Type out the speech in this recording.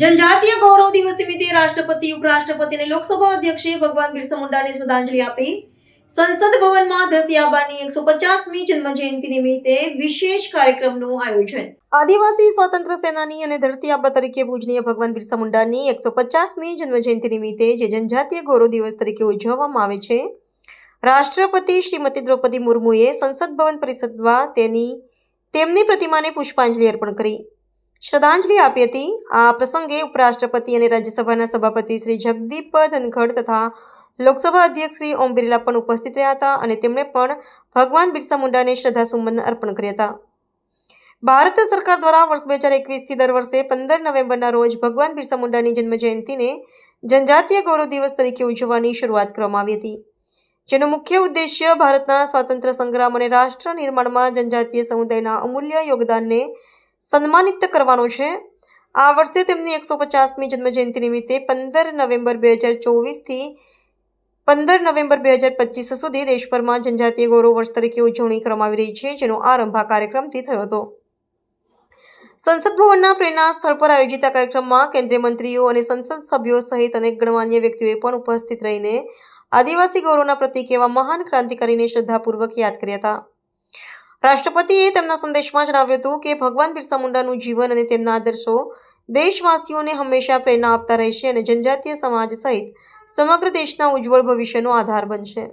જનજાતીય ગૌરવ દિવસ નિમિત્તે રાષ્ટ્રપતિ, ઉપરાષ્ટ્રપતિ અને લોકસભા અધ્યક્ષે ભગવાન બિરસા મુંડાને શ્રદ્ધાંજલિ આપી. સંસદ ભવનમાં ધરતી આબાની એકસો પચાસમી જન્મ જયંતિ નિમિત્તે વિશેષ કાર્યક્રમનું આયોજન. આદિવાસી સ્વતંત્ર સેનાની અને ધરતી આબા તરીકે પૂજનીય ભગવાન બિરસા મુંડાની એકસો પચાસમી જન્મ જયંતિ નિમિત્તે જે જનજાતીય ગૌરવ દિવસ તરીકે ઉજવવામાં આવે છે, રાષ્ટ્રપતિ શ્રીમતી દ્રૌપદી મુર્મુએ સંસદ ભવન પરિષદમાં તેની, તેમની પ્રતિમાને પુષ્પાંજલિ અર્પણ કરી. શ્રદ્ધાંજલિ આપી હતી. આ પ્રસંગે ઉપરાષ્ટ્રપતિ અને રાજ્યસભાના સભાપતિ શ્રી જગદીપ ધનખડ તથા લોકસભા અધ્યક્ષ શ્રી ઓમ બિરલા પણ ઉપસ્થિત રહ્યા હતા અને તેમણે પણ ભગવાન બિરસા મુંડાને શ્રદ્ધાસુમન અર્પણ કર્યા હતા. ભારત સરકાર દ્વારા વર્ષ બે હજાર એકવીસથી દર વર્ષે પંદર નવેમ્બરના રોજ ભગવાન બિરસા મુંડાની જન્મ જયંતિને જનજાતીય ગૌરવ દિવસ તરીકે ઉજવવાની શરૂઆત કરવામાં આવી હતી. જેનો મુખ્ય ઉદ્દેશ્ય ભારતના સ્વાતંત્ર્ય સંગ્રામ અને રાષ્ટ્ર નિર્માણમાં જનજાતીય સમુદાયના અમૂલ્ય યોગદાનને સન્માનિત કરવાનો છે. આ વર્ષે તેમની એકસો પચાસમી જન્મજયંતિ નિમિત્તે પંદર નવેમ્બર બે હજાર ચોવીસથી પંદર નવેમ્બર બે હજાર પચીસ સુધી દેશભરમાં જનજાતીય ગૌરવ વર્ષ તરીકે ઉજવણી કરવામાં આવી રહી છે, જેનો આરંભ આ કાર્યક્રમથી થયો હતો. સંસદ ભવનના પ્રેરણા સ્થળ પર આયોજિત આ કાર્યક્રમમાં કેન્દ્રીય મંત્રીઓ અને સંસદ સભ્યો સહિત અનેક ગણમાન્ય વ્યક્તિઓએ પણ ઉપસ્થિત રહીને આદિવાસી ગૌરવના પ્રતિક એવા મહાન ક્રાંતિકારીને શ્રદ્ધાપૂર્વક યાદ કર્યા હતા. રાષ્ટ્રપતિએ તેમના સંદેશમાં જણાવ્યું હતું કે ભગવાન બિરસા મુંડાનું જીવન અને તેમના આદર્શો દેશવાસીઓને હંમેશા પ્રેરણા આપતા રહેશે અને જનજાતીય સમાજ સહિત સમગ્ર દેશના ઉજ્જવળ ભવિષ્યનો આધાર બનશે.